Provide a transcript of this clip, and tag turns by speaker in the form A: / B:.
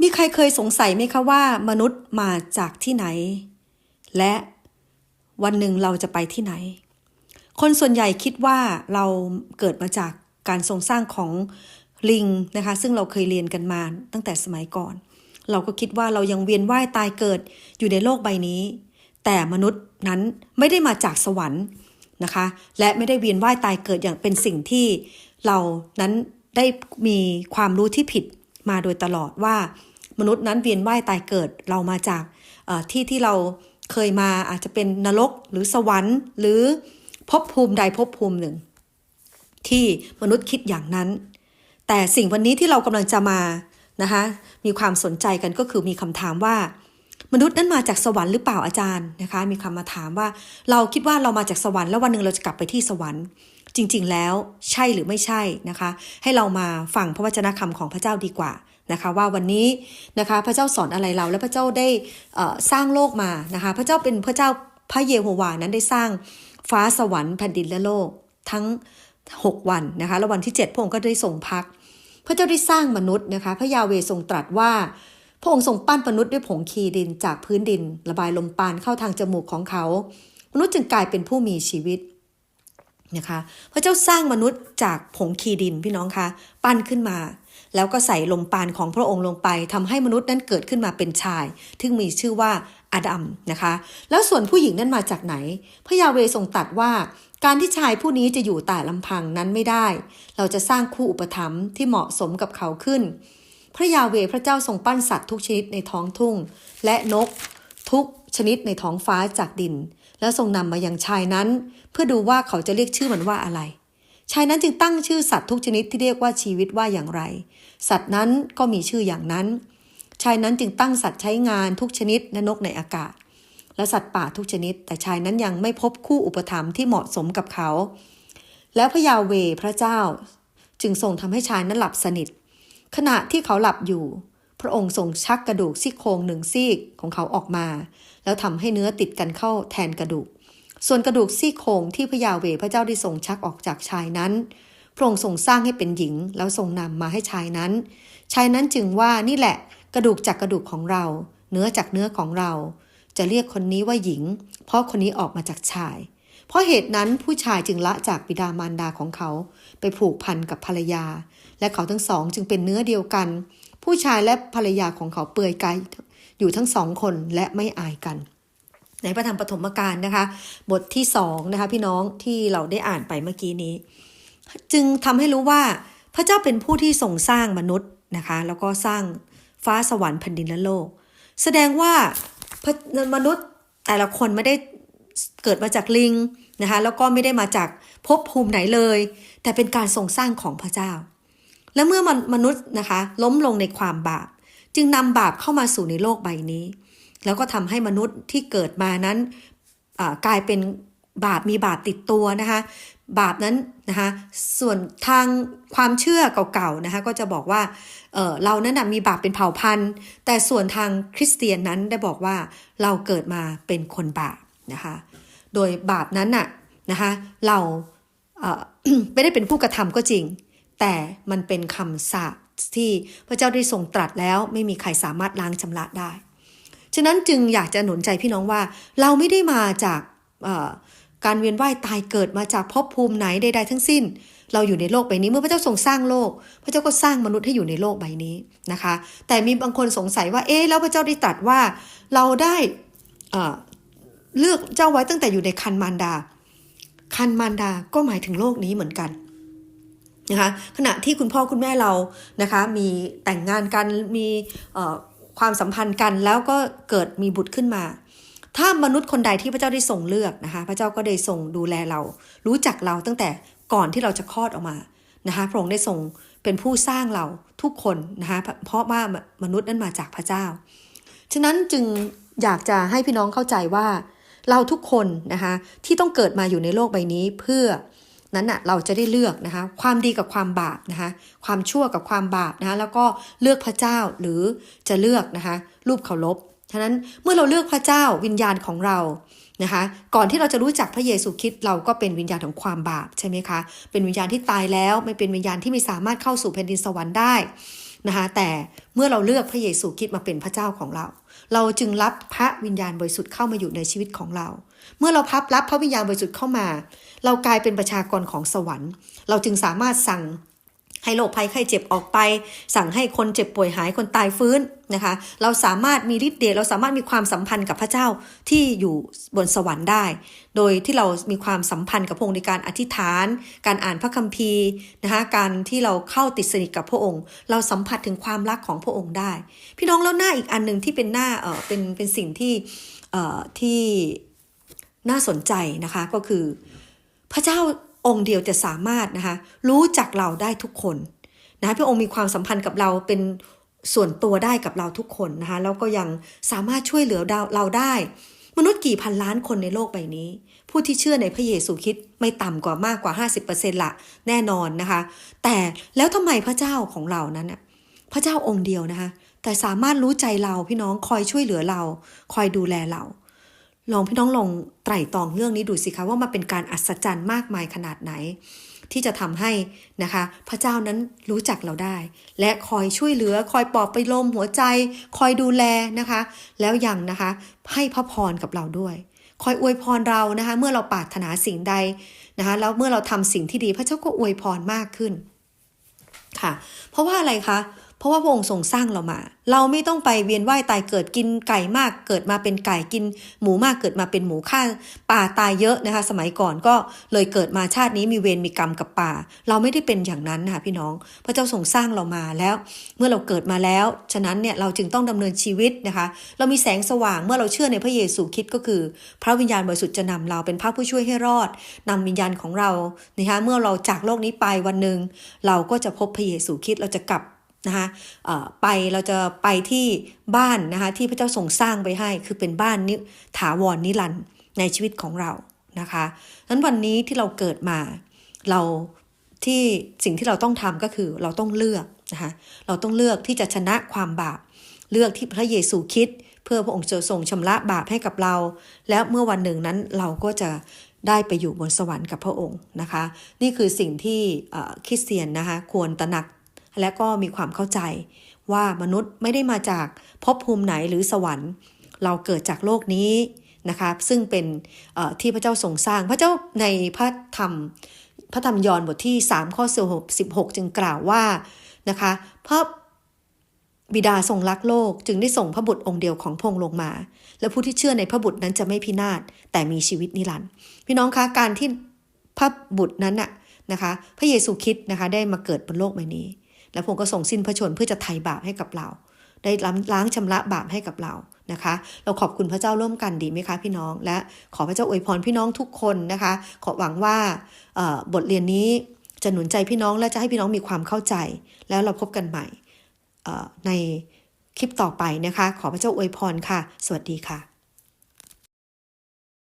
A: มีใครเคยสงสัยไหมคะว่ามนุษย์มาจากที่ไหน และวันหนึ่งเราจะไปที่ไหน คนส่วนใหญ่คิดว่าเราเกิดมาจากการทรงสร้างของลิงนะคะ ซึ่งเราเคยเรียนกันมาตั้งแต่สมัยก่อน เราก็คิดว่าเรายังเวียนว่ายตายเกิดอยู่ในโลกใบนี้ แต่มนุษย์นั้นไม่ได้มาจากสวรรค์นะคะ และไม่ได้เวียนว่ายตายเกิดอย่างเป็นสิ่งที่เรานั้นได้มีความรู้ที่ผิดมาโดยตลอดว่า มนุษย์นั้นเวียนว่ายตายเกิดเรามาจากที่ที่เราเคยมาอาจจะเป็นนรกหรือสวรรค์ หรือภพภูมิใดภพภูมิหนึ่ง ที่มนุษย์คิดอย่างนั้น แต่สิ่งวันนี้ที่เรากำลังจะมานะคะมีความสนใจกันก็คือมีคำถามว่า มนุษย์นั้นมาจากสวรรค์หรือเปล่าอาจารย์นะคะมีคำมาถามว่าเราคิดว่าเรามาจากสวรรค์แล้ววันหนึ่งเราจะกลับไปที่สวรรค์จริง ๆ แล้วใช่หรือไม่ใช่นะคะ ให้เรามาฟังพระวจนะคำของพระเจ้าดีกว่า นะคะว่าวันนี้นะคะพระเจ้าสอนอะไรเรา และพระเจ้าได้สร้างโลกมานะคะพระเจ้าเป็นพระเจ้าพระเยโฮวานั้นได้สร้างฟ้าสวรรค์แผ่นดินและโลกทั้ง 6 วันนะคะแล้ววันที่ 7 พระองค์ก็ได้ทรงพัก พระเจ้าได้สร้างมนุษย์นะคะพระยาเวทรงตรัสว่า พระองค์ทรงปั้นมนุษย์ด้วยผงคีดินจากพื้นดิน ระบายลมปานเข้าทางจมูกของเขา มนุษย์จึงกลายเป็นผู้มีชีวิตนะคะพระเจ้าสร้างมนุษย์จากผงคีดินพี่น้องคะปั้นขึ้นมา แล้วก็ใส่ลมปานของพระองค์ลงไปทำให้มนุษย์นั้นเกิดขึ้นมาเป็นชายที่มีชื่อว่าอาดัมนะคะ แล้วส่วนผู้หญิงนั้นมาจากไหน พระยาเวทรงตรัสว่าการที่ชายผู้นี้จะอยู่แต่ลำพังนั้นไม่ได้ เราจะสร้างคู่อุปถัมภ์ที่เหมาะสมกับเขาขึ้น พระยาเวพระเจ้าทรงปั้นสัตว์ทุกชนิดในท้องทุ่ง และนกทุกชนิดในท้องฟ้าจากดิน แล้วทรงนำมายังชายนั้น เพื่อดูว่าเขาจะเรียกชื่อมันว่าอะไร ชายนั้นจึงตั้งชื่อสัตว์ทุกชนิดที่เรียกว่าชีวิตว่าอย่างไร สัตว์นั้นก็มีชื่ออย่างนั้น ชายนั้นจึงตั้งสัตว์ใช้งานทุกชนิดและนกในอากาศ และสัตว์ป่าทุกชนิด แต่ชายนั้นยังไม่พบคู่อุปถัมภ์ที่เหมาะสมกับเขา แล้วพระยาเวพระเจ้า จึงทรงทำให้ชายนั้นหลับสนิท ขณะที่เขาหลับอยู่ พระองค์ทรงชักกระดูกซี่โครงหนึ่งซีกของเขาออกมา แล้วทำให้เนื้อติดกันเข้าแทนกระดูก ส่วนกระดูกซี่โครงที่พระยาเวพระเจ้าได้ทรงชักออกจากชายนั้น พระองค์ทรงสร้างให้เป็นหญิง แล้วทรงนำมาให้ชายนั้น ชายนั้นจึงว่านี่แหละ กระดูกจากกระดูกของเรา เนื้อจากเนื้อของเรา จะเรียกคนนี้ว่าหญิง เพราะคนนี้ออกมาจากชาย เพราะเหตุนั้นผู้ชายจึงละจากบิดามารดาของเขา ไปผูกพันกับภรรยา และเขาทั้งสองจึงเป็นเนื้อเดียวกัน ผู้ชายและภรรยาของเขาเปื่อยกายอยู่ทั้งสองคนและไม่อายกัน ในพระธรรมปฐมกาลนะคะ บทที่สองนะคะพี่น้องที่เราได้อ่านไปเมื่อกี้นี้ จึงทำให้รู้ว่าพระเจ้าเป็นผู้ที่ทรงสร้างมนุษย์นะคะ แล้วก็สร้างฟ้าสวรรค์แผ่นดินและโลก แสดงว่าพมนุษย์แต่ละคนไม่ได้เกิดมาจากลิงนะคะแล้วก็ไม่ได้มาจากภพภูมิไหนเลย แต่เป็นการทรงสร้างของพระเจ้า และเมื่อมนุษย์นะคะล้มลงในความบาป จึงนำบาปเข้ามาสู่ในโลกใบนี้ แล้วก็ทำให้มนุษย์ที่เกิดมานั้นกลายเป็นบาปมีบาปติดตัวนะคะบาปนั้นนะคะส่วนทางความเชื่อเก่าๆนะคะก็จะบอกว่าเเรานั้นมีบาปเป็นเผ่าพันธุ์ แต่ส่วนทางคริสเตียนนั้นได้บอกว่าเราเกิดมาเป็นคนบาปนะคะโดยบาปนั้นน่ะนะคะเราเไม่ได้เป็นผู้กระทำก็จริง แต่มันเป็นคำสาปที่พระเจ้าได้ทรงตรัสแล้วไม่มีใครสามารถล้างชำระได้ ฉะนั้นจึงอยากจะหนุนใจพี่น้องว่า เราไม่ได้มาจากการเวียนว่ายตายเกิดมาจากภพภูมิไหนใดๆทั้งสิ้น เราอยู่ในโลกใบนี้เมื่อพระเจ้าทรงสร้างโลก พระเจ้าก็สร้างมนุษย์ให้อยู่ในโลกใบนี้นะคะ แต่มีบางคนสงสัยว่าเอ๊ะแล้วพระเจ้าได้ตรัสว่า เราได้เลือกเจ้าไว้ตั้งแต่อยู่ในคันมารดา คันมารดาก็หมายถึงโลกนี้เหมือนกันนะคะขณะที่คุณพ่อคุณแม่เรานะคะมีแต่งงานกันมีเความสัมพันธ์กันแล้วก็เกิดมีบุตรขึ้นมา ถ้ามนุษย์คนใดที่พระเจ้าได้ทรงเลือกนะคะ พระเจ้าก็ได้ทรงดูแลเรา รู้จักเราตั้งแต่ก่อนที่เราจะคลอดออกมานะคะพระองค์ได้ทรงเป็นผู้สร้างเราทุกคนนะคะเพราะว่ามนุษย์นั้นมาจากพระเจ้า ฉะนั้นจึงอยากจะให้พี่น้องเข้าใจว่า เราทุกคนนะคะที่ต้องเกิดมาอยู่ในโลกใบนี้เพื่อ นั้นน่ะเราจะได้เลือกนะคะ ความดีกับความบาปนะคะ ความชั่วกับความบาปนะคะ แล้วก็เลือกพระเจ้าหรือจะเลือกนะคะ รูปเคารพฉะนั้นเมื่อเราเลือกพระเจ้าวิญญาณของเรานะคะ ก่อนที่เราจะรู้จักพระเยซูคริสต์เราก็เป็นวิญญาณของความบาปใช่ไหมคะ เป็นวิญญาณที่ตายแล้วไม่เป็นวิญญาณที่ไม่สามารถเข้าสู่แผ่นดินสวรรค์ได้นะคะแต่เมื่อเราเลือกพระเยซูคริดมาเป็นพระเจ้าของเรา เราจึงรับพระวิญญาณบริสุทธิ์เข้ามาอยู่ในชีวิตของเรา เมื่อเราพับรับพระวิญญาณบริสุทธิ์เข้ามา เรากลายเป็นประชากรของสวรรค์ เราจึงสามารถสั่งให้โรคภัยไข้เจ็บออกไป สั่งให้คนเจ็บป่วยหายคนตายฟื้นนะคะ เราสามารถมีฤทธิ์เดชเราสามารถมีความสัมพันธ์กับพระเจ้าที่อยู่บนสวรรค์ได้ โดยที่เรามีความสัมพันธ์กับพระองค์ในการอธิษฐาน การอ่านพระคัมภีร์นะคะการที่เราเข้าติดสนิทกับพระองค์ เราสัมผัสถึงความรักของพระองค์ได้ พี่น้องแล้วหน้าอีกอันหนึ่งที่เป็นหน้าเออเป็นเป็นสิ่งที่เอ่อที่ น่าสนใจนะคะก็คือ พระเจ้าองค์เดียวจะสามารถนะคะรู้จักเราได้ทุกคนนะะพระองค์มีความสัมพันธ์กับเราเป็นส่วนตัวได้กับเราทุกคนนะคะแล้วก็ยังสามารถช่วยเหลือเราได้ มนุษย์กี่พันล้านคนในโลกใบนี้ ผู้ที่เชื่อในพระเยซูคริดไม่ต่ำกว่ามากกว่า 50%ละแน่นอนนะคะ แต่แล้วทำไมพระเจ้าของเรานั้นน่ะพระเจ้าองค์เดียวนะคะแต่สามารถรู้ใจเราพี่น้องคอยช่วยเหลือเรา คอยดูแลเรา ลองพี่น้องลองไตร่ตรองเรื่องนี้ดูสิคะว่ามันเป็นการอัศจรรย์มากมายขนาดไหน ที่จะทำให้นะคะ พระเจ้านั้นรู้จักเราได้ และคอยช่วยเหลือคอยปลอบไปลมหัวใจ คอยดูแลนะคะ แล้วยังนะคะ ให้พระพรกับเราด้วย คอยอวยพรเรานะคะ เมื่อเราปรารถนาสิ่งใดนะคะแล้วเมื่อเราทำสิ่งที่ดีพระเจ้าก็อวยพรมากขึ้นค่ะ เพราะว่าอะไรคะเพราะว่าพระองค์ทรงสร้างเรามา เราไม่ต้องไปเวียนว่ายตายเกิดกินไก่มากเกิดมาเป็นไก่กิน หมูมากเกิดมาเป็นหมูฆ่าป่าตายเยอะนะคะ สมัยก่อนก็เลยเกิดมาชาตินี้มีเวรมีกรรมกับป่า เราไม่ได้เป็นอย่างนั้นนะคะพี่น้อง พระเจ้าทรงสร้างเรามาแล้ว เมื่อเราเกิดมาแล้ว ฉะนั้นเนี่ยเราจึงต้องดำเนินชีวิตนะคะ เรามีแสงสว่างเมื่อเราเชื่อในพระเยซูคริดก็คือ พระวิญญาณบริสุทธิ์จะนำเราเป็นพระผู้ช่วยให้รอดนำวิญญาณของเรานะคะเมื่อเราจากโลกนี้ไปวันหนึ่งเราก็จะพบพระเยซูคริดเราจะกลับ นะคะไปเราจะไปที่บ้านนะคะที่พระเจ้าทรงสร้างไปให้ คือเป็นบ้านนิถาวรนิรันดร์ในชีวิตของเรานะคะนั้นวันนี้ที่เราเกิดมาเราที่สิ่งที่เราต้องทำก็คือเราต้องเลือกนะคะเราต้องเลือกที่จะชนะความบาป เลือกที่พระเยซูคิด เพื่อพระองค์จะทรงชำระบาปให้กับเรา แล้วเมื่อวันหนึ่งนั้นเราก็จะได้ไปอยู่บนสวรรค์กับพระองค์นะคะ นี่คือสิ่งที่คริสเตียนนะคะควรตระหนัก และก็มีความเข้าใจว่ามนุษย์ไม่ได้มาจากภพภูมิไหนหรือสวรรค์ เราเกิดจากโลกนี้นะคะซึ่งเป็นที่พระเจ้าทรงสร้างพระเจ้าในพระธรรม พระธรรมยอห์นบทที่ 3 ข้อ16จึงกล่าวว่านะคะพระบิดาทรงรักโลกจึงได้ส่งพระบุตรองค์เดียวของพงลงมา และผู้ที่เชื่อในพระบุตรนั้นจะไม่พินาศแต่มีชีวิตนิรันดร์พี่น้องคะการที่พระบุตรนั้นน่ะนะคะพระเยซูคริสต์นะคะได้มาเกิดบนโลกใบนี้ และพระองค์ก็ส่งสิ้นพระชนเพื่อจะไถ่บาปให้กับเรา ได้ล้างชำระบาปให้กับเรานะคะ เราขอบคุณพระเจ้าร่วมกันดีไหมคะพี่น้อง และขอพระเจ้าอวยพรพี่น้องทุกคนนะคะ ขอหวังว่าบทเรียนนี้จะหนุนใจพี่น้องและจะให้พี่น้องมีความเข้าใจ แล้วเราพบกันใหม่ในคลิปต่อไปนะคะ ขอพระเจ้าอวยพรค่ะ สวัสดีค่ะ